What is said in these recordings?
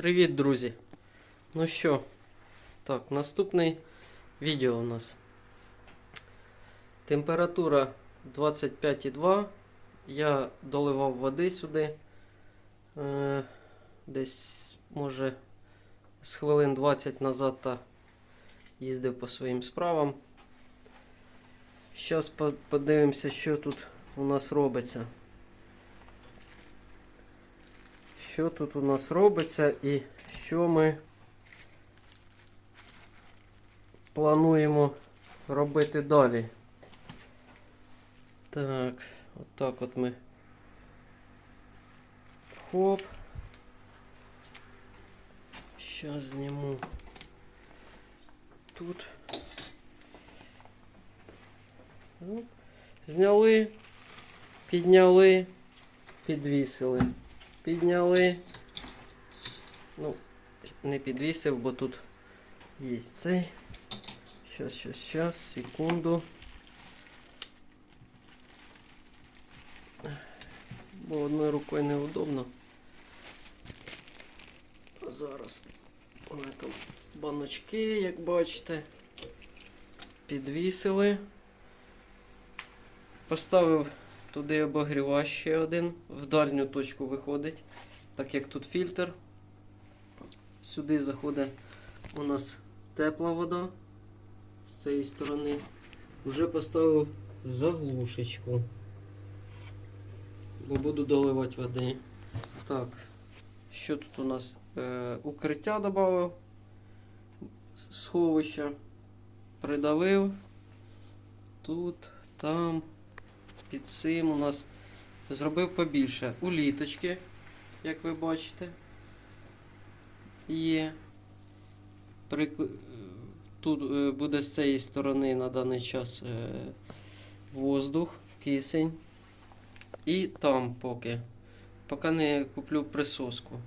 Привіт, друзі! Ну що, так, наступний відео у нас. Температура 25,2. Я доливав води сюди. Е, десь, може, з хвилин 20 назад та їздив по своїм справам. Зараз подивимося, що тут у нас робиться. Що тут у нас робиться і що ми плануємо робити далі. Так, отак от ми. Хоп. Зараз зніму тут. Зняли, підняли, підвісили. Підняли. Ну, не підвісив, бо тут є цей. Щас, щас, щас, секунду. Бо одною рукою неудобно. Зараз у мене там баночки, як бачите, підвісили. Поставив туди обогрівач ще один, в дальню точку виходить, так як тут фільтр. Сюди заходить у нас тепла вода з цієї сторони. Вже поставив заглушечку, бо буду доливати води. Так, що тут у нас? Е, укриття додав, сховища, придавив. Тут, там, під цим у нас зробив побільше уліточки, як ви бачите. Є. Тут е, буде з цієї сторони на даний час е, воздух, кисень. І там поки. Поки не куплю присоску.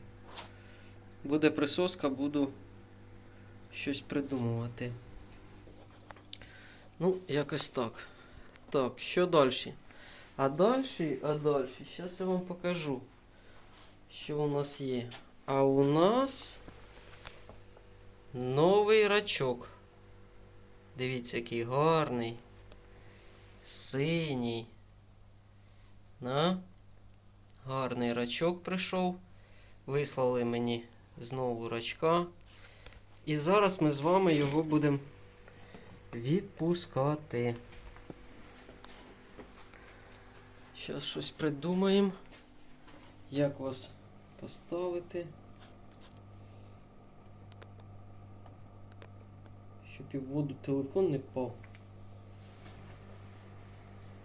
Буде присоска, буду щось придумувати. Ну, якось так. Так, що далі? А далі, а далі, зараз я вам покажу, що у нас є. А у нас новий рачок. Дивіться, який гарний. Синій. На. Гарний рачок прийшов. Вислали мені знову рачка. І зараз ми з вами його будемо відпускати. Зараз щось придумаємо. Як вас поставити. Щоб і в воду телефон не впав.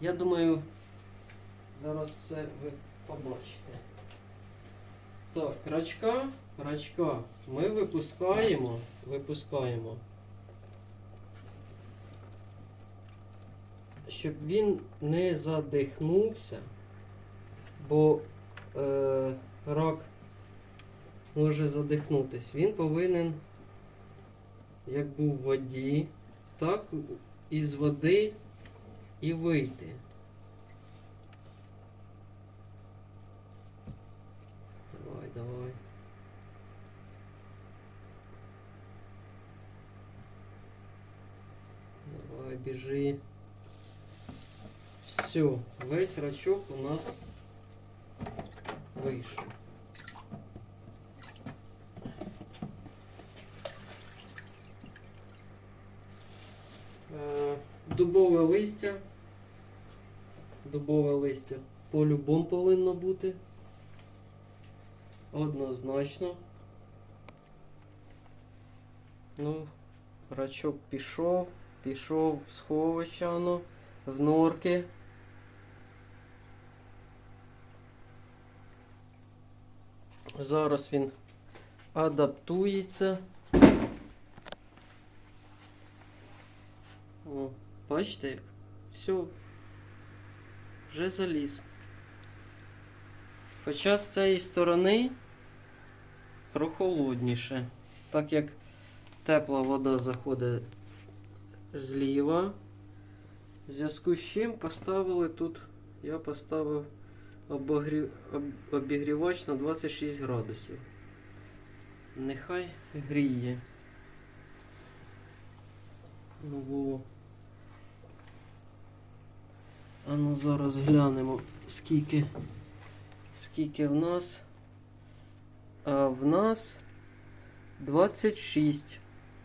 Я думаю, зараз все ви побачите. Так, рачка, рачка ми випускаємо, випускаємо. Щоб він не задихнувся, бо е, рак може задихнутись. Він повинен, як був в воді, так із води і вийти. Давай, давай. Давай, біжи. Все, весь рачок у нас вийшов. Е, Дубове листя. Дубове листя по-любому повинно бути. Однозначно. Ну, рачок пішов, пішов в сховище, в норки. Зараз він адаптується. О, бачите як? Все. Вже заліз. Хоча з цієї сторони прохолодніше. Так як тепла вода заходить зліва. В зв'язку з чим поставили тут, я поставив обогрів, обігрівач на 26 градусів. Нехай гріє. Ну, во. А ну зараз глянемо, скільки, скільки в нас. А в нас 26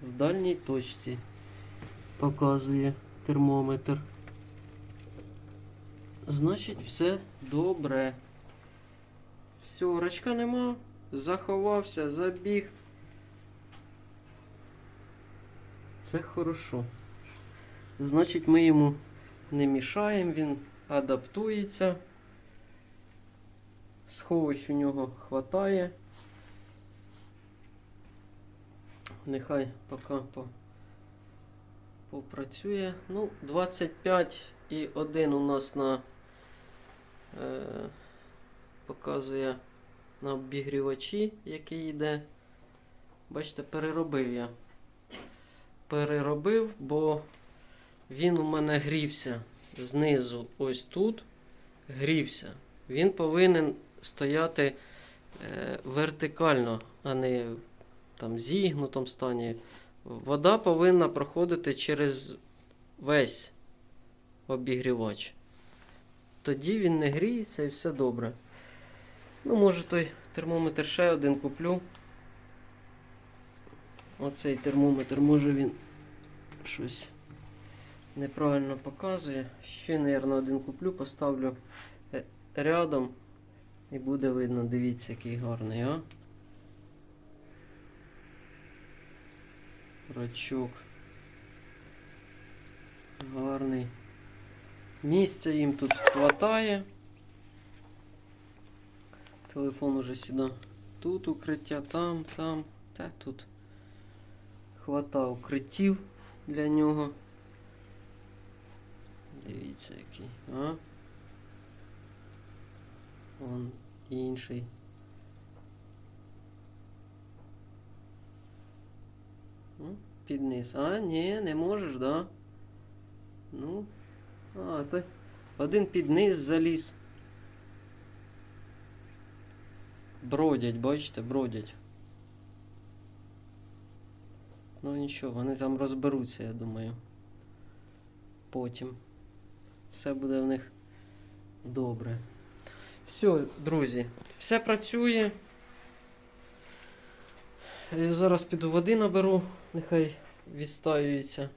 в дальній точці. Показує термометр. Значить, все добре. Все, рачка нема. Заховався, забіг. Це хорошо. Значить, ми йому не мішаємо, він адаптується. Сховищ у нього хватає. Нехай поки по, попрацює. Ну, 25 і 1 у нас на показує на обігрівачі, який йде. Бачите, переробив я. Переробив, бо він у мене грівся знизу ось тут. Грівся. Він повинен стояти е, вертикально, а не там, зігнутому стані. Вода повинна проходити через весь обігрівач. Тоді він не гріється і все добре. Ну, може той термометр ще один куплю. Оцей термометр, може він щось неправильно показує. Ще, мабуть, один куплю, поставлю е, рядом і буде видно, дивіться, який гарний, а? Рачок. Гарний. Місця їм тут хватає. Телефон уже сюди. Тут укриття, там, там, та тут. Хвата укриттів для нього. Дивіться який, а? Вон інший. Ну, під. А, ні, не можеш, да? Ну. А, то один під низ заліз. Бродять, бачите, бродять. Ну нічого, вони там розберуться, я думаю. Потім. Все буде в них добре. Все, друзі, все працює. Я зараз піду води наберу, нехай відстаюється.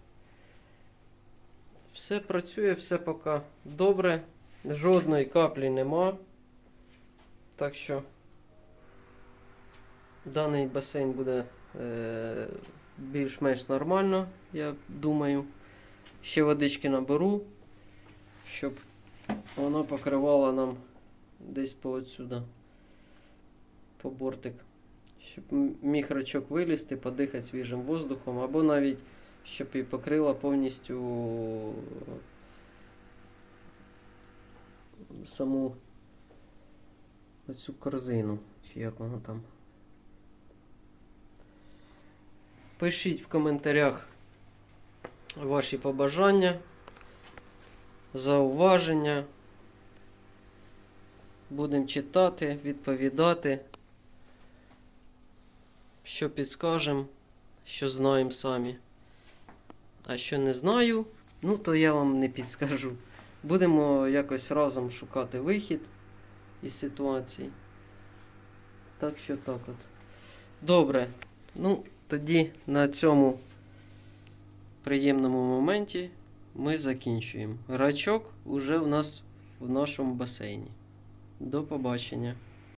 Все працює, все поки добре. Жодної каплі нема. Так що даний басейн буде е, більш-менш нормально, я думаю. Ще водички наберу, щоб воно покривало нам десь по отсюда, по бортик. Щоб міг рачок вилізти, подихати свіжим воздухом, або навіть щоб і покрила повністю саму оцю корзину, чи як воно там. Пишіть в коментарях ваші побажання, зауваження. Будемо читати, відповідати, що підскажемо, що знаємо самі. А що не знаю, ну то я вам не підскажу. Будемо якось разом шукати вихід із ситуації. Так що так от. Добре. Ну, тоді на цьому приємному моменті ми закінчуємо. Рачок уже в нас в нашому басейні. До побачення.